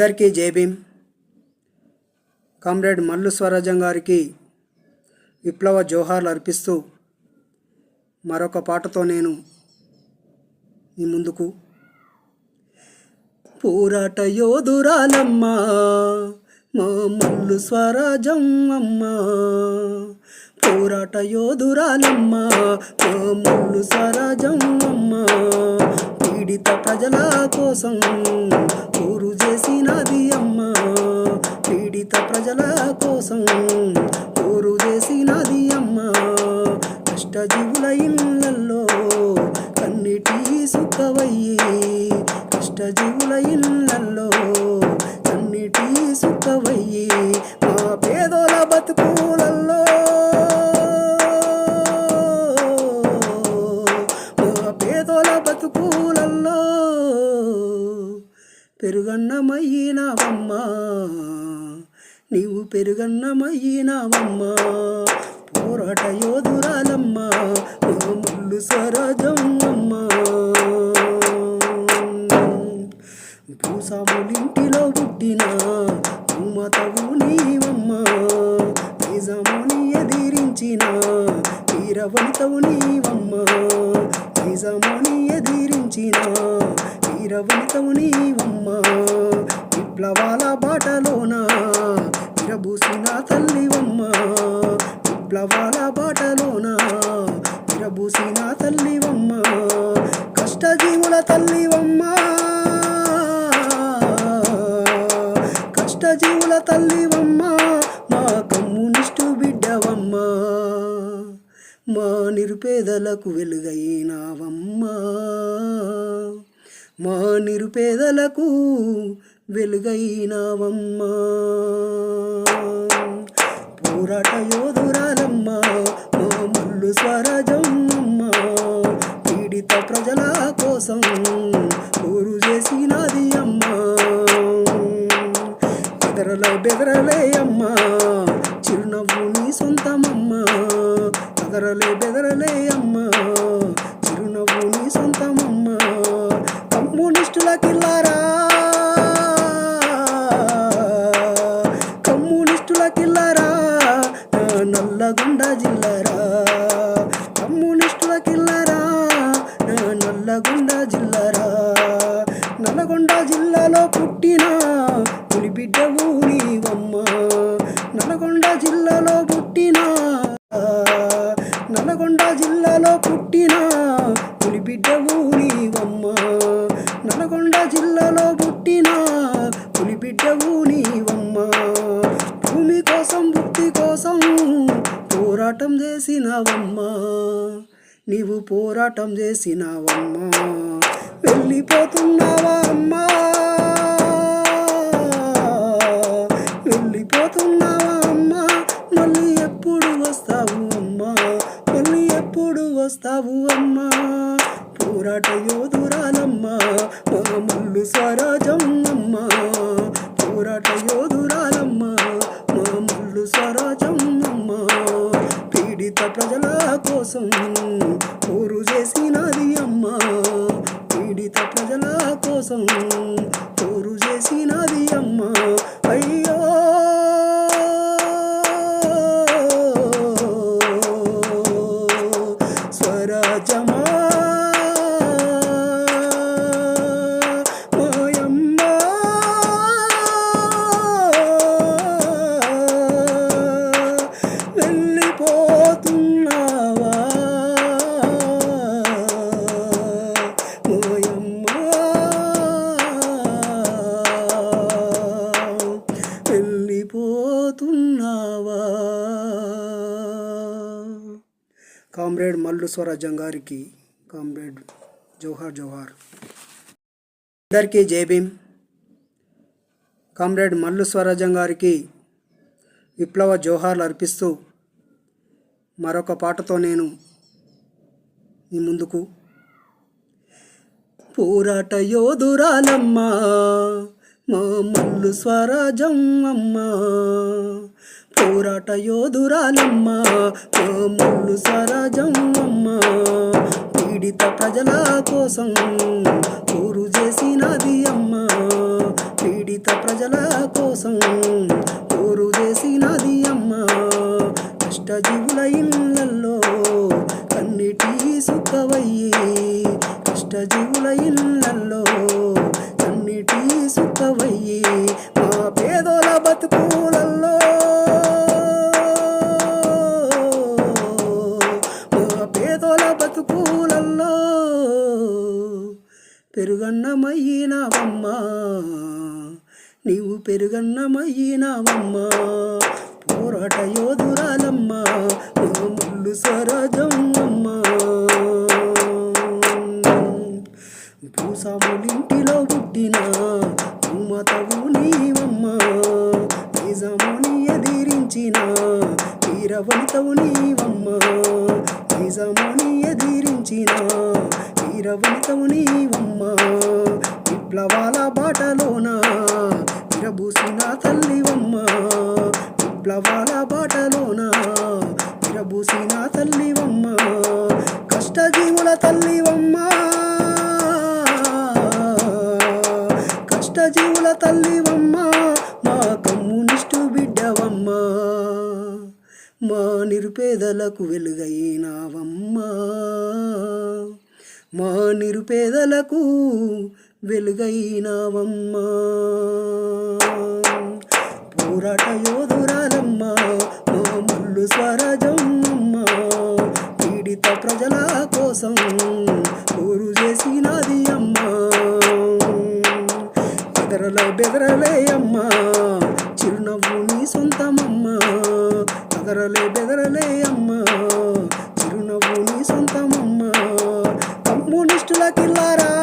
అందరికీ జేబీం భీమ్ కామ్రేడ్ మల్లు స్వరాజం గారికి విప్లవ జోహార్లు అర్పిస్తూ మరొక పాటతో నేను మీ ముందుకు పోరాట యోధురాలమ్మా మా మల్లు స్వరాజం అమ్మా. పోరాట యోధురాలమ్మా మా మల్లు స్వరాజం అమ్మా. పీడిత ప్రజల కోసం ఊరు చేసినది అమ్మా. పీడిత ప్రజల కోసం ఊరు చేసినది అమ్మా. కష్టజీవుల ఇళ్ళల్లో కన్నిటి సుఖవయ్యి కష్టజీవుల ఇళ్ళ పెరుగన్నమయ్యినావమ్మా. నీవు పెరుగన్నమయ్యినావమ్మా. పోరాట యోధురాలమ్మా. నువ్వు ముళ్ళు స్వరాజం అమ్మా భూసాములింటిలో పుట్టిన భూమతవు నీవమ్మా. నిజముని ఎదిరించిన వీరవంతవు నీవమ్మా. నిజముని ఎదిరించిన వీరవనితవు నీవమ్మా విప్లవాల బాటలోన? విరబూసిన తల్లివమ్మా విప్లవాల బాటలోన? విరబూసిన తల్లివమ్మా కష్టజీవుల తల్లివమ్మా. కష్టజీవుల తల్లివమ్మా మా కమ్యూనిస్టు బిడ్డవమ్మా. మా నిరుపేదలకు వెలుగైనావమ్మా మా నిరుపేదలకు వెలుగైనావమ్మా. పోరాట యోధురాలమ్మా మా ముళ్ళు స్వరాజమ్మా. పీడిత ప్రజల కోసం ఊరు చేసినది అమ్మా. బెదరల బెదరలే అమ్మా చిరునవ్వు నీ సొంతమమ్మా. బెదరలే బెదరలే అమ్మా. కమ్యూనిస్టుల కిల్లారా? కమ్యూనిస్టుల కిల్లారా? నా జిల్లారా? కమ్యూనిస్టుల కిల్లారా? నల్లగొండ జిల్లారా? నల్లగొండ జిల్లాలో పుట్టిన పులి బిడ్డవు నీవమ్మా జిల్లాలో పుట్టిన నల్గొండ జిల్లాలో పుట్టిన నీవు పోరాటం చేసినావమ్మా. వెళ్ళిపోతున్నావా అమ్మా? వెళ్ళిపోతున్నావా అమ్మా? మళ్ళీ ఎప్పుడు వస్తావు అమ్మా? మళ్ళీ ఎప్పుడు వస్తావు అమ్మా? పోరాట యోధురాలమ్మా మా మల్లు స్వరాజం అమ్మా పోరాట యోధురాలమ్మా మా మల్లు స్వరాజం అమ్మా పీడిత ప్రజల కోసం ఊరు చేసినది అమ్మా. పీడిత ప్రజల కోసం ఊరు చేసినది అమ్మా. అయ్యో వెళ్ళిపోతున్నావా కామ్రేడ్ మల్లు స్వరాజ్యం గారికి కామ్రేడ్ జోహార్ జోహార్. అందరికీ జై భీమ్. కామ్రేడ్ మల్లు స్వరాజ్యం గారికి విప్లవ జోహార్లు అర్పిస్తూ మరొక పాటతో నేను మీ ముందుకు. పోరాట యోధురాలమ్మా మా ముళ్ళు స్వరాజం అమ్మా. పోరాట యోధురాలమ్మా. మా ముళ్ళు స్వరాజం అమ్మా. పీడిత ప్రజల కోసం ఊరు చేసినది అమ్మా. పీడిత ప్రజల కోసం పోరు చేసినది అమ్మ. కష్టజీవుల ఇళ్ళల్లో కన్నిటి సుఖవయ్యి కష్టజీవుల ఇళ్ళల్లో సుఖవయ్యి మా పేదోల బతుకులల్లో. మా పేదోల బతుకులల్లో పెరుగన్నమయ్యినావమ్మా. నీవు పెరుగన్నమయ్యినావమ్మా. పోరాట యోధురాలమ్మా. వీరవనితవు నీవమ్మా నిజముని ఎదిరించిన వీరవనితవు నీవమ్మా విప్లవాల బాటలోన విరబూసిన తల్లివమ్మా విప్లవాల బాటలోన విరబూసిన తల్లివమ్మా కష్టజీవుల తల్లివమ్మా కష్టజీవుల తల్లివమ్మా మా కమ్యూనిస్టు బిడ్డవమ్మా మా నిరుపేదలకు వెలుగైనావమ్మా. మా నిరుపేదలకు వెలుగైనావమ్మా. పోరాట యోధురాలమ్మా మా ముళ్ళు స్వరాజమ్మా పీడిత ప్రజల కోసం ఊరు చేసినది అమ్మా. బెదరలే బెదరలే అమ్మా చిరునవ్వు నీ సొంతమమ్మా. బెదరలే బెదరలే అమ్మ. చిరునవ్వు నీ సొంతమమ్మ. కమ్యూనిస్టుల కిల్లారా?